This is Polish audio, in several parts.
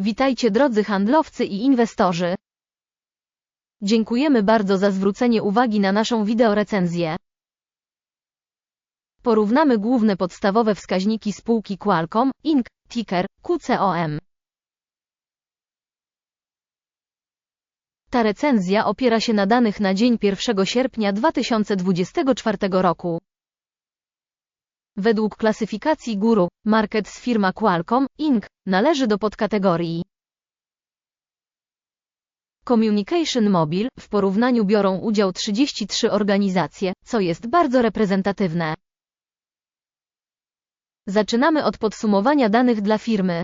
Witajcie drodzy handlowcy i inwestorzy. Dziękujemy bardzo za zwrócenie uwagi na naszą wideorecenzję. Porównamy główne podstawowe wskaźniki spółki Qualcomm, Inc., ticker QCOM. Ta recenzja opiera się na danych na dzień 1 sierpnia 2024 roku. Według klasyfikacji Guru, Markets firma Qualcomm, Inc. należy do podkategorii Communication Mobile, w porównaniu biorą udział 33 organizacje, co jest bardzo reprezentatywne. Zaczynamy od podsumowania danych dla firmy.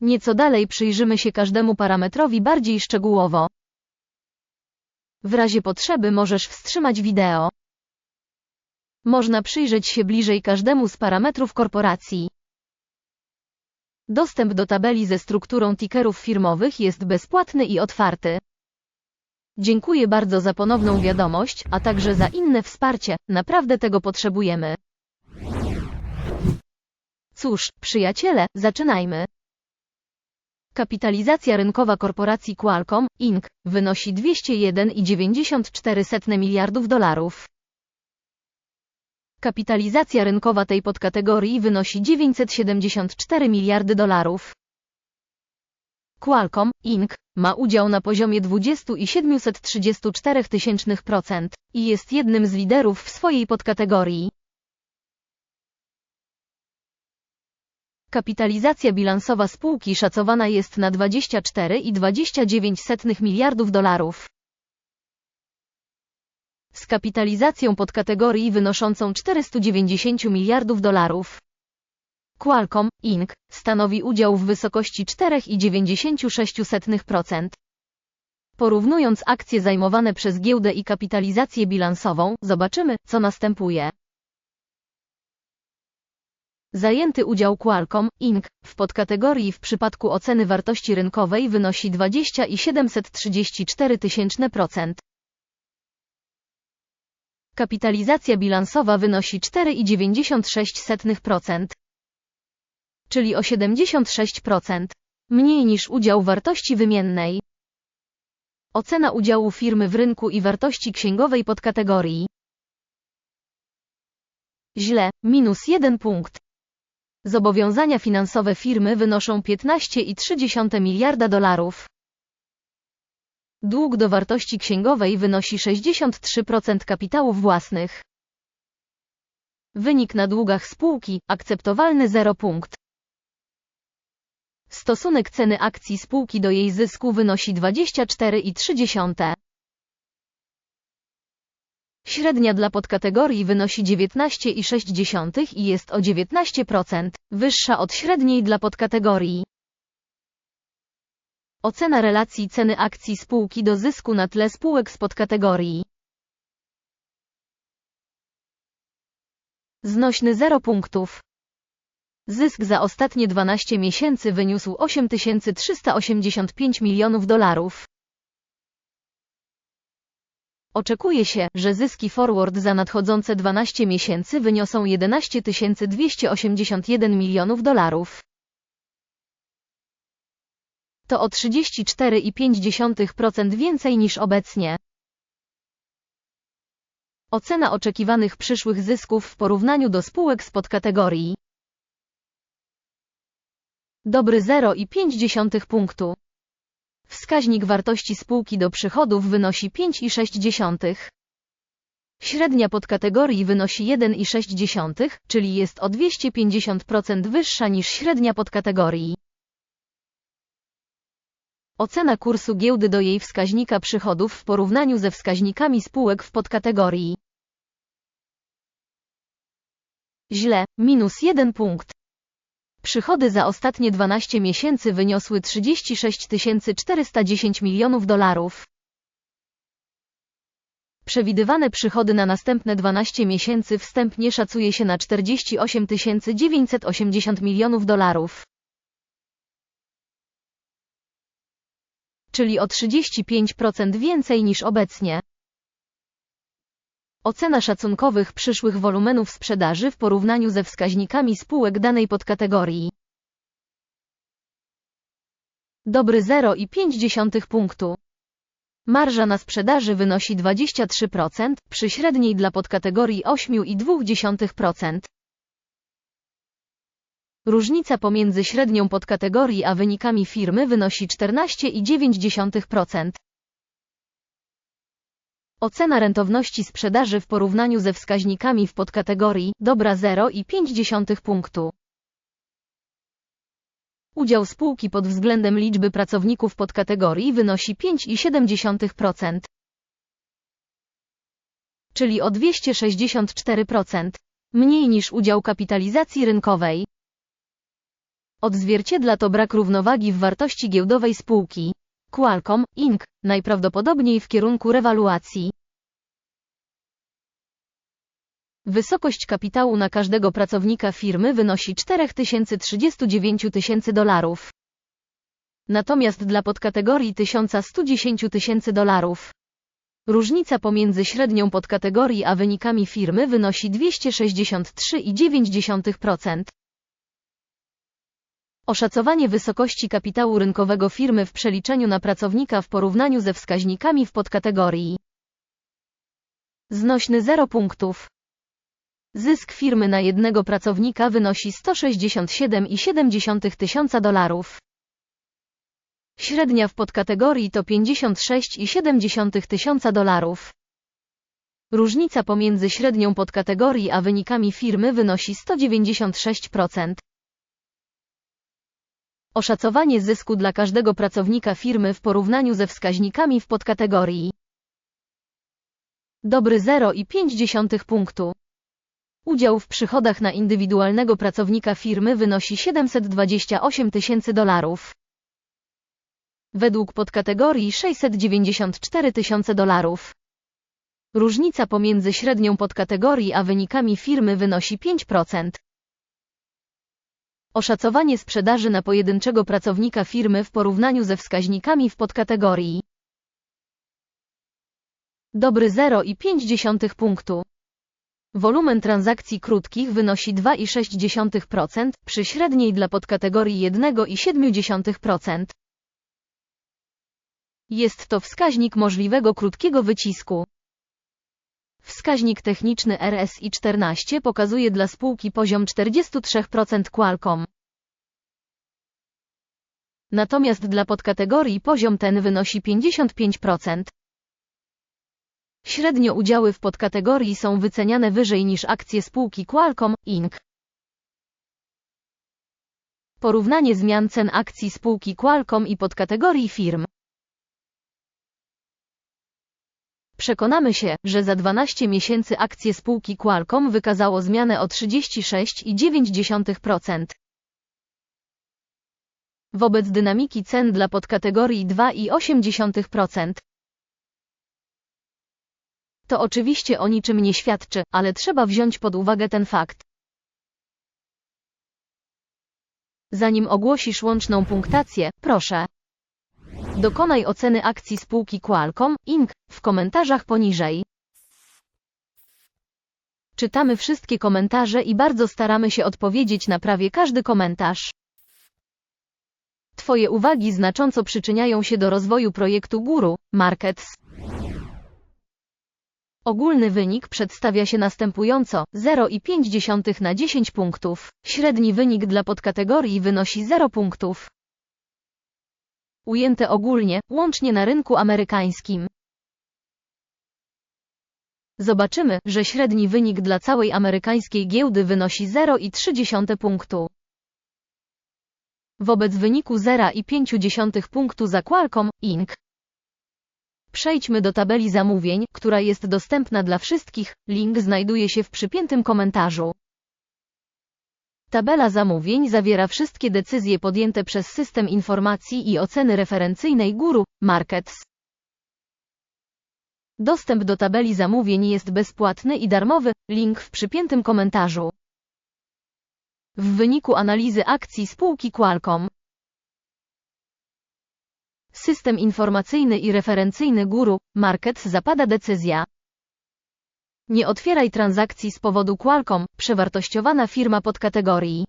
Nieco dalej przyjrzymy się każdemu parametrowi bardziej szczegółowo. W razie potrzeby możesz wstrzymać wideo. Można przyjrzeć się bliżej każdemu z parametrów korporacji. Dostęp do tabeli ze strukturą tickerów firmowych jest bezpłatny i otwarty. Dziękuję bardzo za ponowną wiadomość, a także za inne wsparcie, naprawdę tego potrzebujemy. Cóż, przyjaciele, zaczynajmy. Kapitalizacja rynkowa korporacji Qualcomm, Inc. wynosi 201,94 miliardów dolarów. Kapitalizacja rynkowa tej podkategorii wynosi 974 miliardy dolarów. Qualcomm, Inc. ma udział na poziomie 20,734% i jest jednym z liderów w swojej podkategorii. Kapitalizacja bilansowa spółki szacowana jest na 24,29 miliardów dolarów. Z kapitalizacją podkategorii wynoszącą 490 miliardów dolarów. Qualcomm, Inc. stanowi udział w wysokości 4,96%. Porównując akcje zajmowane przez giełdę i kapitalizację bilansową, zobaczymy, co następuje. Zajęty udział Qualcomm, Inc. w podkategorii w przypadku oceny wartości rynkowej wynosi 20,734%. Kapitalizacja bilansowa wynosi 4,96%, czyli o 76%, mniej niż udział wartości wymiennej. Ocena udziału firmy w rynku i wartości księgowej podkategorii. Źle, minus 1 punkt. Zobowiązania finansowe firmy wynoszą 15,3 miliarda dolarów. Dług do wartości księgowej wynosi 63% kapitałów własnych. Wynik na długach spółki, akceptowalny 0 punkt. Stosunek ceny akcji spółki do jej zysku wynosi 24,3. Średnia dla podkategorii wynosi 19,6 i jest o 19% wyższa od średniej dla podkategorii. Ocena relacji ceny akcji spółki do zysku na tle spółek z podkategorii. Znośny 0 punktów. Zysk za ostatnie 12 miesięcy wyniósł 8385 milionów dolarów. Oczekuje się, że zyski forward za nadchodzące 12 miesięcy wyniosą 11 281 milionów dolarów. To o 34,5% więcej niż obecnie. Ocena oczekiwanych przyszłych zysków w porównaniu do spółek z podkategorii. Dobry 0,5 punktu. Wskaźnik wartości spółki do przychodów wynosi 5,6. Średnia podkategorii wynosi 1,6, czyli jest o 250% wyższa niż średnia podkategorii. Ocena kursu giełdy do jej wskaźnika przychodów w porównaniu ze wskaźnikami spółek w podkategorii. Źle, minus 1 punkt. Przychody za ostatnie 12 miesięcy wyniosły 36 410 milionów dolarów. Przewidywane przychody na następne 12 miesięcy wstępnie szacuje się na 48 980 milionów dolarów. Czyli o 35% więcej niż obecnie. Ocena szacunkowych przyszłych wolumenów sprzedaży w porównaniu ze wskaźnikami spółek danej podkategorii. Dobry 0,5 punktu. Marża na sprzedaży wynosi 23%, przy średniej dla podkategorii 8,2%. Różnica pomiędzy średnią podkategorii a wynikami firmy wynosi 14,9%. Ocena rentowności sprzedaży w porównaniu ze wskaźnikami w podkategorii dobra 0,5 punktu. Udział spółki pod względem liczby pracowników podkategorii wynosi 5,7%, czyli o 264%, mniej niż udział kapitalizacji rynkowej. Odzwierciedla to brak równowagi w wartości giełdowej spółki. Qualcomm, Inc., najprawdopodobniej w kierunku rewaluacji. Wysokość kapitału na każdego pracownika firmy wynosi 4039 tysięcy dolarów. Natomiast dla podkategorii 1110 tysięcy dolarów. Różnica pomiędzy średnią podkategorii a wynikami firmy wynosi 263,9%. Oszacowanie wysokości kapitału rynkowego firmy w przeliczeniu na pracownika w porównaniu ze wskaźnikami w podkategorii. Znośny 0 punktów. Zysk firmy na jednego pracownika wynosi 167,7 tysiąca dolarów. Średnia w podkategorii to 56,7 tysiąca dolarów. Różnica pomiędzy średnią podkategorii a wynikami firmy wynosi 196%. Oszacowanie zysku dla każdego pracownika firmy w porównaniu ze wskaźnikami w podkategorii. Dobry 0,5 punktu. Udział w przychodach na indywidualnego pracownika firmy wynosi 728 tysięcy dolarów. Według podkategorii 694 tysiące dolarów. Różnica pomiędzy średnią podkategorii a wynikami firmy wynosi 5%. Oszacowanie sprzedaży na pojedynczego pracownika firmy w porównaniu ze wskaźnikami w podkategorii. Dobry 0,5 punktu. Wolumen transakcji krótkich wynosi 2,6%, przy średniej dla podkategorii 1,7%. Jest to wskaźnik możliwego krótkiego wycisku. Wskaźnik techniczny RSI 14 pokazuje dla spółki poziom 43% Qualcomm. Natomiast dla podkategorii poziom ten wynosi 55%. Średnio udziały w podkategorii są wyceniane wyżej niż akcje spółki Qualcomm, Inc. Porównanie zmian cen akcji spółki Qualcomm i podkategorii firm. Przekonamy się, że za 12 miesięcy akcje spółki Qualcomm wykazało zmianę o 36,9%. Wobec dynamiki cen dla podkategorii 2,8%. To oczywiście o niczym nie świadczy, ale trzeba wziąć pod uwagę ten fakt. Zanim ogłosisz łączną punktację, proszę. Dokonaj oceny akcji spółki Qualcomm, Inc. w komentarzach poniżej. Czytamy wszystkie komentarze i bardzo staramy się odpowiedzieć na prawie każdy komentarz. Twoje uwagi znacząco przyczyniają się do rozwoju projektu Guru Markets. Ogólny wynik przedstawia się następująco 0,5 na 10 punktów. Średni wynik dla podkategorii wynosi 0 punktów. Ujęte ogólnie, łącznie na rynku amerykańskim. Zobaczymy, że średni wynik dla całej amerykańskiej giełdy wynosi 0,3 punktu. Wobec wyniku 0,5 punktu za Qualcomm, Inc. Przejdźmy do tabeli zamówień, która jest dostępna dla wszystkich, link znajduje się w przypiętym komentarzu. Tabela zamówień zawiera wszystkie decyzje podjęte przez system informacji i oceny referencyjnej Guru Markets. Dostęp do tabeli zamówień jest bezpłatny i darmowy, link w przypiętym komentarzu. W wyniku analizy akcji spółki Qualcomm System informacyjny i referencyjny Guru Markets zapada decyzja. Nie otwieraj transakcji z powodu Qualcomm, przewartościowana firma podkategorii.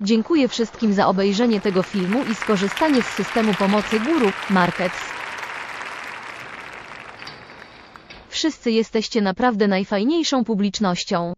Dziękuję wszystkim za obejrzenie tego filmu i skorzystanie z systemu pomocy Guru Markets. Wszyscy jesteście naprawdę najfajniejszą publicznością.